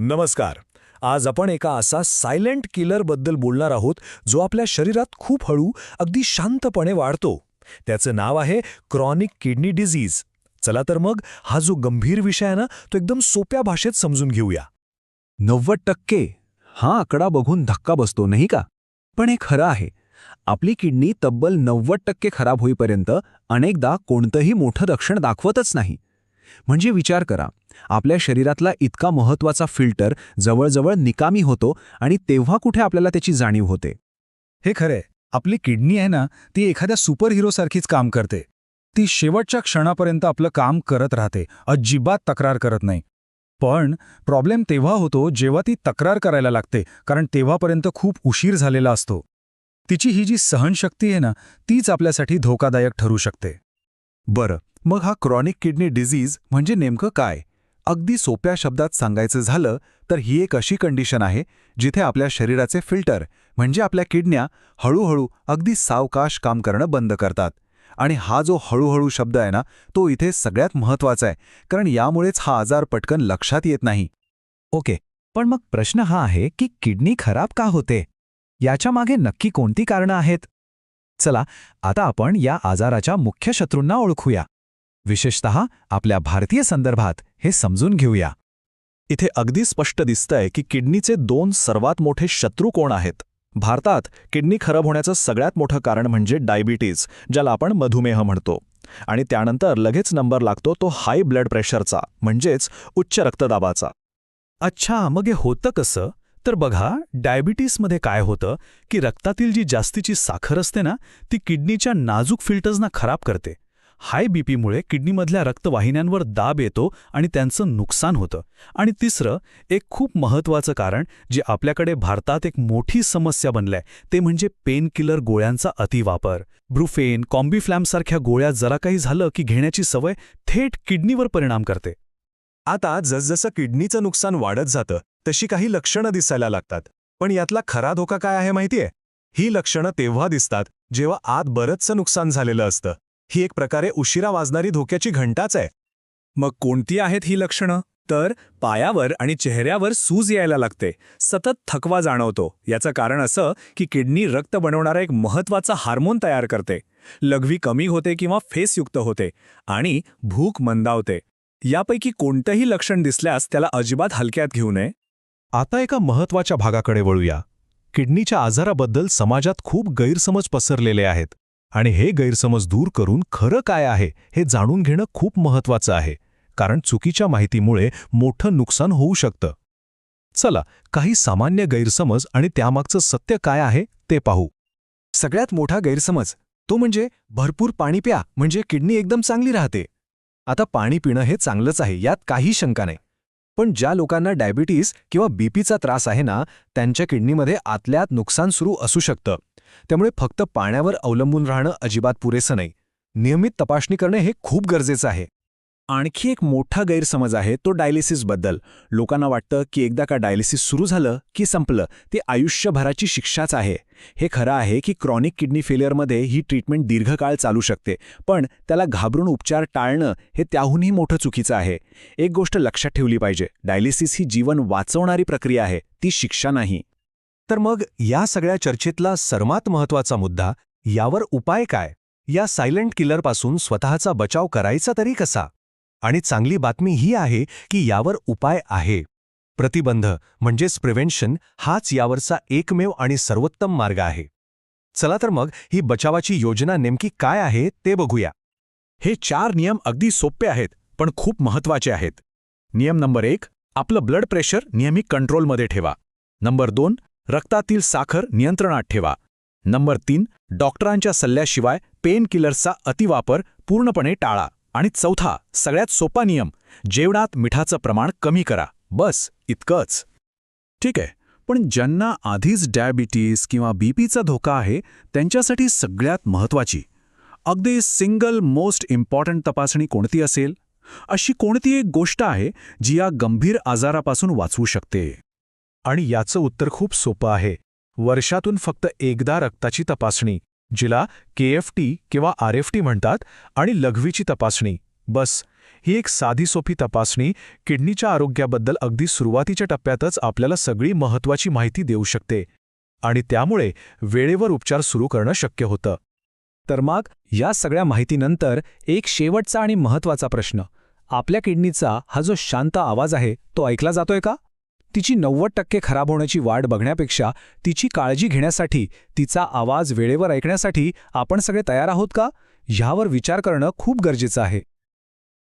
नमस्कार. आज आपण एका असा सायलेंट किलरबद्दल बोलणार आहोत जो आपल्या शरीरात खूप हळू अगदी शांतपणे वाढतो. त्याचं नाव आहे क्रॉनिक किडनी डिझीज चला तर मग हा जो गंभीर विषय आहे ना तो एकदम सोप्या भाषेत समजून घेऊया. नव्वद टक्के हा आकडा बघून धक्का बसतो नाही का? पण हे खरं आहे. आपली किडनी तब्बल नव्वद टक्के खराब होईपर्यंत अनेकदा कोणतंही मोठं लक्षण दाखवतच नाही. म्हणजे विचार करा आपल्या शरीरातला इतका महत्त्वाचा फिल्टर जवळजवळ निकामी होतो आणि तेव्हा कुठे आपल्याला त्याची जाणीव होते. हे खरंय. आपली किडनी आहे ना ती एखाद्या सुपर हिरोसारखीच काम करते. ती शेवटच्या क्षणापर्यंत आपलं काम करत राहते अजिबात तक्रार करत नाही. पण प्रॉब्लेम तेव्हा होतो जेव्हा ती तक्रार करायला लागते कारण तेव्हापर्यंत खूप उशीर झालेला असतो. तिची ही जी सहनशक्ती आहे ना तीच आपल्यासाठी धोकादायक ठरू शकते. बरं. मग हा क्रॉनिक किडनी डिझीज म्हणजे नेमकं काय? अगदी सोप्या शब्दात सांगायचं झालं तर ही एक अशी कंडिशन आहे जिथे आपल्या शरीराचे फिल्टर म्हणजे आपल्या किडन्या हळूहळू अगदी सावकाश काम करणं बंद करतात. आणि हा जो हळूहळू शब्द आहे ना तो इथे सगळ्यात महत्त्वाचा आहे कारण यामुळेच हा आजार पटकन लक्षात येत नाही. ओके पण मग प्रश्न हा आहे की किडनी खराब का होते? याच्या मागे नक्की कोणती कारणं आहेत? चला आता आपण या आजाराच्या मुख्य शत्रूंना ओळखूया. विशेषतः आपल्या भारतीय संदर्भात हे समजून घेऊया. इथे अगदी स्पष्ट दिसतंय की किडनीचे दोन सर्वात मोठे शत्रू कोण आहेत? भारतात किडनी खराब होण्याचं सगळ्यात मोठं कारण म्हणजे डायबिटीज ज्याला आपण मधुमेह म्हणतो. आणि त्यानंतर लगेच नंबर लागतो तो हाय ब्लड प्रेशरचा म्हणजेच उच्च रक्तदाबाचा. अच्छा मग हे होतं कसं? तर बघा डायबिटीसमध्ये काय होतं की रक्तातील जी जास्तीची साखर असते ना ती किडनीच्या नाजूक फिल्टर्सना खराब करते. हाय बीपीमुळे किडनीमधल्या रक्तवाहिन्यांवर दाब येतो आणि त्यांचं नुकसान होतं. आणि तिसरं एक खूप महत्त्वाचं कारण जे आपल्याकडे भारतात एक मोठी समस्या बनलंय ते म्हणजे पेनकिलर गोळ्यांचा अतिवापर. ब्रुफेन कॉम्बिफ्लॅमसारख्या गोळ्या जरा काही झालं की घेण्याची सवय थेट किडनीवर परिणाम करते. आता जसजसं किडनीचं नुकसान वाढत जातं तशी काही लक्षणं दिसायला लागतात. पण यातला खरा धोका काय आहे माहितीये? ही लक्षणं तेव्हा दिसतात जेव्हा आत बरंचसं नुकसान झालेलं असतं. ही एक प्रकारे उशिरा वाजणारी धोक्याची घंटाच आहे. मग कोणती आहेत ही लक्षणं? तर पायावर आणि चेहऱ्यावर सूज यायला लागते. सतत थकवा जाणवतो. याचं कारण असं की किडनी रक्त बनवणारा एक महत्त्वाचा हार्मोन तयार करते. लघवी कमी होते किंवा फेसयुक्त होते आणि भूक मंदावते. यापैकी कोणतंही लक्षण दिसल्यास त्याला अजिबात हलक्यात घेऊ नये. आता एका महत्त्वाच्या भागाकडे वळूया. किडनीच्या आजाराबद्दल समाजात खूप गैरसमज पसरलेले आहेत. आणि हे गैरसमज दूर करून खरं काय आहे हे जाणून घेणं खूप महत्वाचं आहे कारण चुकीच्या माहितीमुळे मोठं नुकसान होऊ शकतं. चला काही सामान्य गैरसमज आणि त्यामागचं सत्य काय आहे ते पाहू. सगळ्यात मोठा गैरसमज तो म्हणजे भरपूर पाणी प्या म्हणजे किडनी एकदम चांगली राहते. आता पाणी पिणं हे चांगलंच आहे यात काही शंका नाही. पण ज्या लोकांना डायबिटीस किंवा बीपीचा त्रास आहे ना त्यांच्या किडनीमध्ये आतल्यात नुकसान सुरू असू शकतं. त्यामुळे फक्त पाण्यावर अवलंबून राहणं अजिबात पुरेसं नाही. नियमित तपासणी करणे हे खूप गरजेचं आहे. आणखी एक मोठा गैरसमज आहे तो डायलिसिसबद्दल लोकांना वाटतं की एकदा का डायलिसिस सुरू झालं की संपलं ते आयुष्यभराची शिक्षाच आहे. हे खरं आहे की क्रॉनिक किडनी फेलियरमध्ये ही ट्रीटमेंट दीर्घकाळ चालू शकते पण त्याला घाबरून उपचार टाळणं हे त्याहूनही मोठं चुकीचं आहे. एक गोष्ट लक्षात ठेवली पाहिजे डायलिसिस ही जीवन वाचवणारी प्रक्रिया आहे ती शिक्षा नाही. तर मग या सगळ्या चर्चेतला सर्वात महत्त्वाचा मुद्दा यावर उपाय काय? या सायलेंट किलरपासून स्वतःचा बचाव करायचा तरी कसा? आणि चांगली बातमी ही आहे की यावर उपाय आहे. प्रतिबंध म्हणजेच प्रिव्हेन्शन हाच यावरचा एकमेव आणि सर्वोत्तम मार्ग आहे. चला तर मग ही बचावाची योजना नेमकी काय आहे ते बघूया. हे चार नियम अगदी सोपे आहेत पण खूप महत्त्वाचे आहेत. नियम नंबर एक आपलं ब्लड प्रेशर नियमित कंट्रोलमध्ये ठेवा. नंबर दोन रक्तातील साखर नियंत्रणात ठेवा. नंबर तीन डॉक्टरांच्या सल्ल्याशिवाय पेन किलर्सचा अतिवापर पूर्णपणे टाळा. आणि चौथा सगळ्यात सोपा नियम जेवणात मिठाचं प्रमाण कमी करा. बस इतकंच. ठीक आहे पण ज्यांना आधीच डायबिटीस किंवा बीपीचा धोका आहे त्यांच्यासाठी सगळ्यात महत्वाची अगदी सिंगल मोस्ट इम्पॉर्टंट तपासणी कोणती असेल? अशी कोणती एक गोष्ट आहे जी या गंभीर आजारापासून वाचवू शकते? आणि याचं उत्तर खूप सोपं आहे. वर्षातून फक्त एकदा रक्ताची तपासणी जिला केएफटी किंवा आरएफटी म्हणतात आणि लघवीची तपासणी. बस. ही एक साधी सोपी तपासणी किडनीच्या आरोग्याबद्दल अगदी सुरुवातीच्या टप्प्यातच आपल्याला सगळी महत्त्वाची माहिती देऊ शकते. आणि त्यामुळे वेळेवर उपचार सुरू करणं शक्य होतं. तर मग या सगळ्या माहितीनंतर एक शेवटचा आणि महत्त्वाचा प्रश्न. आपल्या किडनीचा हा जो शांत आवाज आहे तो ऐकला जातोय का? तिची नव्वद टक्के खराब होण्याची वाट बघण्यापेक्षा तिची काळजी घेण्यासाठी तिचा आवाज वेळेवर ऐकण्यासाठी आपण सगळे तयार आहोत का? ह्यावर विचार करणं खूप गरजेचं आहे.